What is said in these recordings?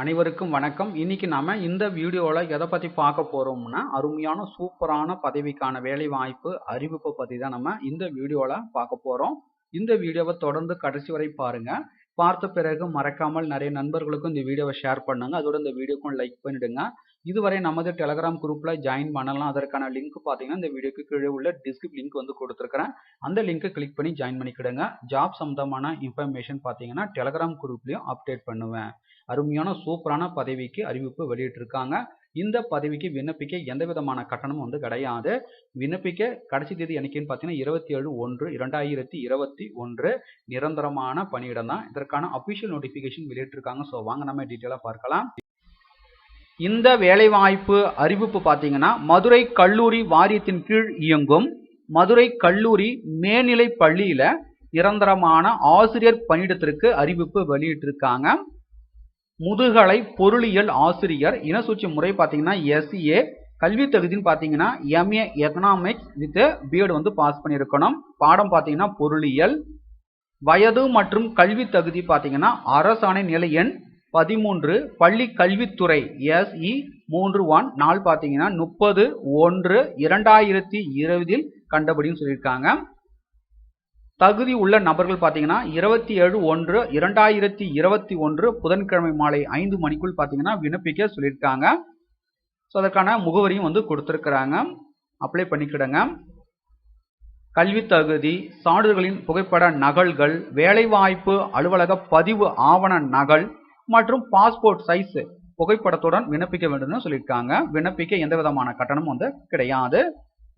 அனைவருக்கும் வணக்கம். இன்னைக்கு நாம இந்த வீடியோவில் எதை பற்றி பார்க்க போகிறோம்னா அருமையான சூப்பரான பதவிக்கான வேலை வாய்ப்பு அறிவிப்பை பற்றி தான் நம்ம இந்த வீடியோவில் பார்க்க போகிறோம் இந்த வீடியோவை தொடர்ந்து கடைசி வரை பாருங்க. பார்த்த பிறகு மறக்காமல் நிறைய நண்பர்களுக்கும் இந்த வீடியோவை ஷேர் பண்ணுங்க. அதோட இந்த வீடியோக்கும் லைக் பண்ணிடுங்க. இதுவரை நமது டெலகிராம் குரூப்பில் ஜாயின் பண்ணலாம். அதற்கான லிங்க் பார்த்தீங்கன்னா இந்த வீடியோக்கு கீழே உள்ள டிஸ்கிரிப் லிங்க் வந்து கொடுத்துருக்கிறேன். அந்த லிங்க்கை கிளிக் பண்ணி ஜாயின் பண்ணிக்கிடுங்க. ஜாப் சம்மந்தமான இன்ஃபர்மேஷன் பார்த்தீங்கன்னா டெலகிராம் குரூப்லேயும் அப்டேட் பண்ணுவேன். அருமையான சூப்பரான பதவிக்கு அறிவிப்பு வெளியிட்டிருக்காங்க. இந்த பதவிக்கு விண்ணப்பிக்க எந்த விதமான கட்டணமும் வந்து கிடையாது. விண்ணப்பிக்க கடைசி தேதி என்னைக்குன்னு பார்த்தீங்கன்னா இருபத்தி ஏழு ஒன்று இரண்டாயிரத்தி இருபத்தி ஒன்று நிரந்தரமான பணியிடம் தான். இதற்கான அபிஷியல் நோட்டிஃபிகேஷன் வெளியிட்டிருக்காங்க. ஸோ வாங்க நம்ம டீட்டெயிலாக பார்க்கலாம். இந்த வேலைவாய்ப்பு அறிவிப்பு பார்த்தீங்கன்னா மதுரை கல்லூரி வாரியத்தின் கீழ் இயங்கும் மதுரை கல்லூரி மேல்நிலை பள்ளியில நிரந்தரமான ஆசிரியர் பணியிடத்திற்கு அறிவிப்பு வெளியிட்டிருக்காங்க. முதுகலை பொருளியல் ஆசிரியர். இனசூச்சி முறை பார்த்தீங்கன்னா எஸ்ஏ கல்வி தகுதின்னு பார்த்தீங்கன்னா M A economics with B Ed வந்து பாஸ் பண்ணியிருக்கணும். பாடம் பார்த்தீங்கன்னா பொருளியல். வயது மற்றும் கல்வி தகுதி பார்த்தீங்கன்னா அரசாணை நிலை எண் பதிமூன்று. பள்ளி கல்வித்துறை எஸ்இ மூன்று ஒன். நாள் பார்த்தீங்கன்னா முப்பது. ஒன்று. இரண்டாயிரத்தி இருபதில் கண்டபடின்னு சொல்லியிருக்காங்க. தகுதி உள்ள நபர்கள் பார்த்தீங்கன்னா இருபத்தி ஏழு ஒன்று இரண்டாயிரத்தி இருபத்தி ஒன்று புதன்கிழமை மாலை ஐந்து மணிக்குள் பார்த்தீங்கன்னா விண்ணப்பிக்க சொல்லியிருக்காங்க. ஸோ அதற்கான முகவரியும் வந்து கொடுத்துருக்குறாங்க. அப்ளை பண்ணிக்கிடுங்க. கல்வி தகுதி சான்றிதழ்களின் புகைப்பட நகல்கள் வேலைவாய்ப்பு அலுவலக பதிவு ஆவண நகல் மற்றும் பாஸ்போர்ட் சைஸ் புகைப்படத்துடன் விண்ணப்பிக்க வேண்டும்னு சொல்லியிருக்காங்க. விண்ணப்பிக்க எந்த விதமான கட்டணமும் வந்து கிடையாது.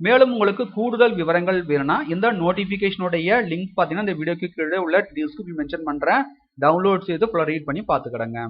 மேலும் உங்களுக்கு கூடுதல் விவரங்கள் வேணும்னா இந்த நோட்டிபிகேஷனுடைய லிங்க் பார்த்தீங்கன்னா இந்த வீடியோக்கு கீழே உள்ள டிஸ்கிரிப்ஷன் மென்ஷன் பண்ணுறேன் டவுன்லோட் செய்து ஃபுல்லாக ரீட் பண்ணி பார்த்துக்கிடுங்க